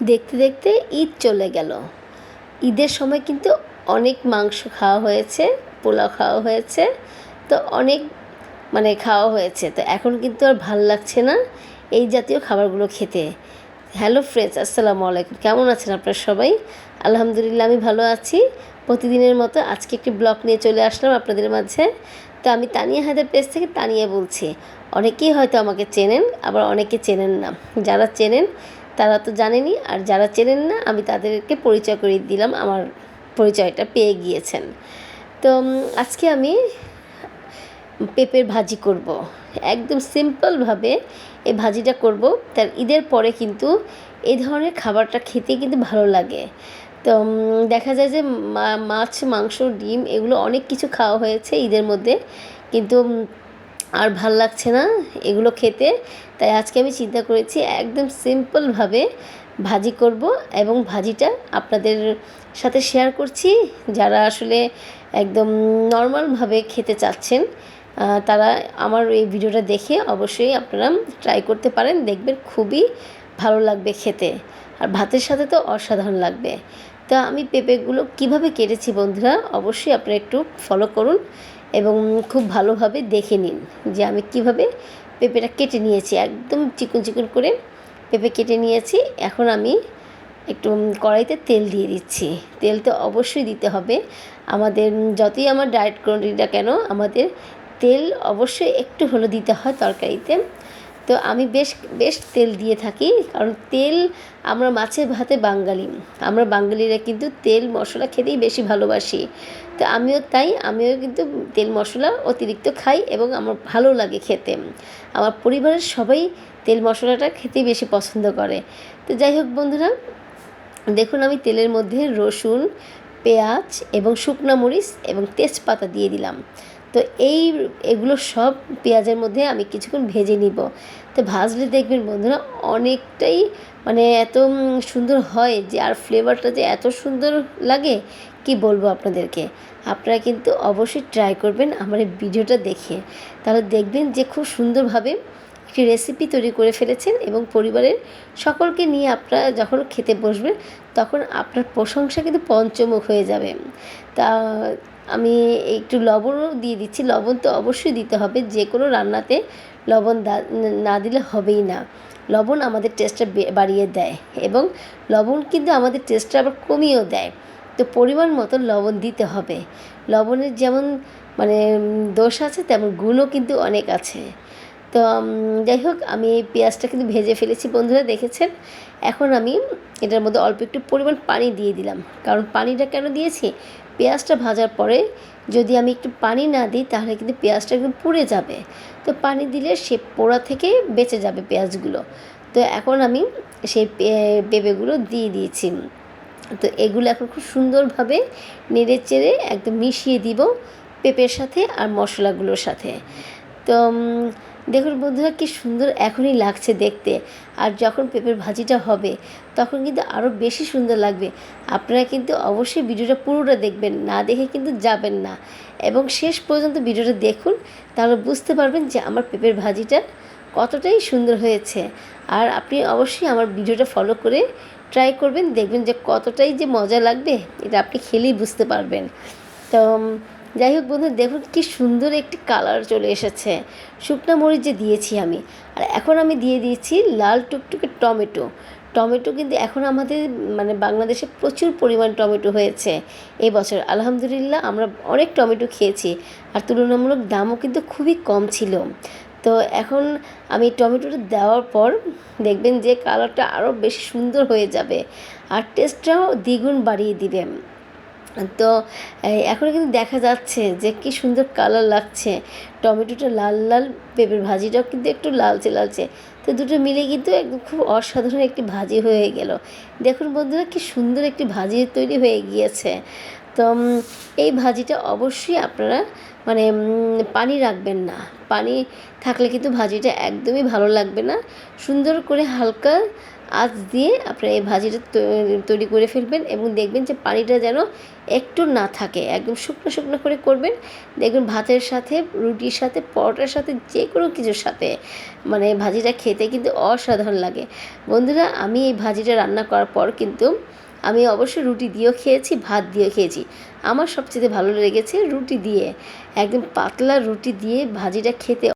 দেখতে দেখতে ঈদ চলে গেল। ঈদের সময় কিন্তু অনেক মাংস খাওয়া হয়েছে, পোলাও খাওয়া হয়েছে, তো অনেক মানে খাওয়া হয়েছে। তো এখন কিন্তু আর ভালো লাগছে না এই জাতীয় খাবারগুলো খেতে। হ্যালো ফ্রেন্ডস আসসালামু আলাইকুম। কেমন আছেন আপনারা সবাই? আলহামদুলিল্লাহ, আমি ভালো আছি। প্রতিদিনের মতো আজকে একটি ব্লগ নিয়ে চলে আসলাম আপনাদের মাঝে। তো আমি তানিয়া হায়দার পেজ থেকে তানিয়া বলছি। অনেকেই হয়তো আমাকে চেনেন, আবার অনেকে চেনেন না। যারা চেনেন তারা তো জানেনি আর যারা চেনেন না, আমি তাদেরকে পরিচয় করিয়ে দিলাম, আমার পরিচয়টা পেয়ে গিয়েছেন। তো আজকে আমি পেঁপের ভাজি করব। একদম সিম্পলভাবে এই ভাজিটা করব। তার ঈদের পরে কিন্তু এই ধরনের খাবারটা খেতে কিন্তু ভালো লাগে। তো দেখা যায় যে মাছ, মাংস, ডিম এগুলো অনেক কিছু খাওয়া হয়েছে ঈদের মধ্যে। কিন্তু আর ভালো লাগছে না এগুলো খেতে। তাই আজকে আমি চিন্তা করেছি একদম সিম্পলভাবে ভাজি করব এবং ভাজিটা আপনাদের সাথে শেয়ার করছি। যারা আসলে একদম নর্মালভাবে খেতে চাচ্ছেন তারা আমার এই ভিডিওটা দেখে অবশ্যই আপনারা ট্রাই করতে পারেন। দেখবেন খুবই ভালো লাগবে খেতে। আর ভাতের সাথে তো অসাধারণ লাগবে। তা আমি পেঁপেগুলো কীভাবে কেটেছি বন্ধুরা, অবশ্যই আপনারা একটু ফলো করুন। এবং খুব ভালোভাবে দেখে নিন যে আমি কীভাবে পেঁপেটা কেটে নিয়েছি। একদম চিকন চিকন করে পেঁপে কেটে নিয়েছি। এখন আমি একটু কড়াইতে তেল দিয়ে দিচ্ছি। তেল তো অবশ্যই দিতে হবে। আমাদের যতই আমার ডায়েট করি কেন, আমাদের তেল অবশ্যই একটু হলো দিতে হয় তরকারিতে। তো আমি বেশ বেশ তেল দিয়ে থাকি, কারণ তেল আমরা মাছে ভাতে বাঙালি। আমরা বাঙালিরা কিন্তু তেল মশলা খেতেই বেশি ভালোবাসি। তো আমিও তাই, আমিও কিন্তু তেল মশলা অতিরিক্ত খাই এবং আমার ভালো লাগে খেতে। আমার পরিবারের সবাই তেল মশলাটা খেতেই বেশি পছন্দ করে। তো যাই হোক বন্ধুরা, দেখুন আমি তেলের মধ্যে রসুন পেঁয়াজ এবং শুকনো মরিচ এবং তেজপাতা দিয়ে দিলাম। তো এই এগুলো সব পেঁয়াজের মধ্যে আমি কিছুক্ষণ ভেজে নিব। তো ভাজলে দেখবেন বন্ধুরা অনেকটাই মানে এত সুন্দর হয় যে আর ফ্লেভারটা যে এত সুন্দর লাগে, কি বলব আপনাদেরকে? আপনারা কিন্তু অবশ্যই ট্রাই করবেন আমার এই ভিডিওটা দেখে। তাহলে দেখবেন যে খুব সুন্দরভাবে একটি রেসিপি তৈরি করে ফেলেছেন এবং পরিবারের সকলকে নিয়ে আপনারা যখন খেতে বসবেন, তখন আপনার প্রশংসা কিন্তু পঞ্চমুখ হয়ে যাবে। তা আমি একটু লবণও দিয়ে দিচ্ছি। লবণ তো অবশ্যই দিতে হবে যে কোনো রান্নাতে লবণ না দিলে হবেই না। লবণ আমাদের টেস্টটা বাড়িয়ে দেয় এবং লবণ কিন্তু আমাদের টেস্টটা আবার কমিয়েও দেয়। তো পরিমাণ মতো লবণ দিতে হবে। লবণের যেমন মানে দোষ আছে, তেমন গুণও কিন্তু অনেক আছে। তো যাই হোক, আমি এই পেঁয়াজটা কিন্তু ভেজে ফেলেছি, বন্ধুরা দেখেছেন? এখন আমি এটার মধ্যে অল্প একটু পরিমাণ পানি দিয়ে দিলাম। কারণ পানিটা কেন দিয়েছি? পেঁয়াজটা ভাজার পরে যদি আমি একটু পানি না দিই, তাহলে কিন্তু পেঁয়াজটা একদম পুড়ে যাবে। তো পানি দিলে সে পোড়া থেকে বেঁচে যাবে পেঁয়াজগুলো। তো এখন আমি সেই পেঁপেগুলো দিয়ে দিয়েছি। তো এগুলো এখন খুব সুন্দরভাবে নেড়ে চেড়ে একদম মিশিয়ে দিব পেঁপের সাথে আর মশলাগুলোর সাথে। তো দেখুন বন্ধুরা কি সুন্দর এখনই লাগছে দেখতে। আর যখন পেঁপের ভাজিটা হবে, তখন কিন্তু আরও বেশি সুন্দর লাগবে। আপনারা কিন্তু অবশ্যই ভিডিওটা পুরোটা দেখবেন, না দেখে কিন্তু যাবেন না। এবং শেষ পর্যন্ত ভিডিওটা দেখুন, তাহলে বুঝতে পারবেন যে আমার পেঁপের ভাজিটা কতটাই সুন্দর হয়েছে। আর আপনি অবশ্যই আমার ভিডিওটা ফলো করে ট্রাই করবেন, দেখবেন যে কতটাই যে মজা লাগবে, এটা আপনি খেলেই বুঝতে পারবেন। তো যাই হোক বন্ধু, দেখুন কি সুন্দর একটি কালার চলে এসেছে। শুকনো মরিচ যে দিয়েছি আমি, আর এখন আমি দিয়ে দিয়েছি লাল টুকটুকে টমেটো। টমেটো কিন্তু এখন আমাদের মানে বাংলাদেশে প্রচুর পরিমাণ টমেটো হয়েছে এই বছর আলহামদুলিল্লাহ আমরা অনেক টমেটো খেয়েছি, আর তুলনামূলক দামও কিন্তু খুবই কম ছিল। তো এখন আমি টমেটোটা দেওয়ার পর দেখবেন যে কালারটা আরও বেশি সুন্দর হয়ে যাবে, আর টেস্টটাও দ্বিগুণ বাড়িয়ে দিবে। তো এখন কিন্তু দেখা যাচ্ছে যে কি সুন্দর কালার লাগছে। টমেটোটা লাল লাল, পেঁপের ভাজিটাও কিন্তু একটু লালচে লালচে। তো দুটো মিলে কিন্তু একদম খুব অসাধারণ একটি ভাজি হয়ে গেল। দেখুন বন্ধুরা, কি সুন্দর একটি ভাজি তৈরি হয়ে গিয়েছে। তো এই ভাজিটা অবশ্যই আপনারা মানে পানি রাখবেন না। পানি থাকলে কিন্তু ভাজিটা একদমই ভালো লাগবে না। সুন্দর করে হালকা আঁচ দিয়ে আপনারা এই ভাজিটা তৈরি করে ফেলবেন এবং দেখবেন যে পানিটা যেন একটু না থাকে। একদম শুকনো শুকনো করে করবেন। দেখবেন ভাতের সাথে, রুটির সাথে, পরোটার সাথে, যে কোনো কিছুর সাথে মানে ভাজিটা খেতে কিন্তু অসাধারণ লাগে। বন্ধুরা, আমি এই ভাজিটা রান্না করার পর কিন্তু আমি অবশ্যই রুটি দিয়েও খেয়েছি, ভাত দিয়েও খেয়েছি। আমার সবচেয়ে ভালো লেগেছে রুটি দিয়ে। একদম পাতলা রুটি দিয়ে ভাজিটা খেতে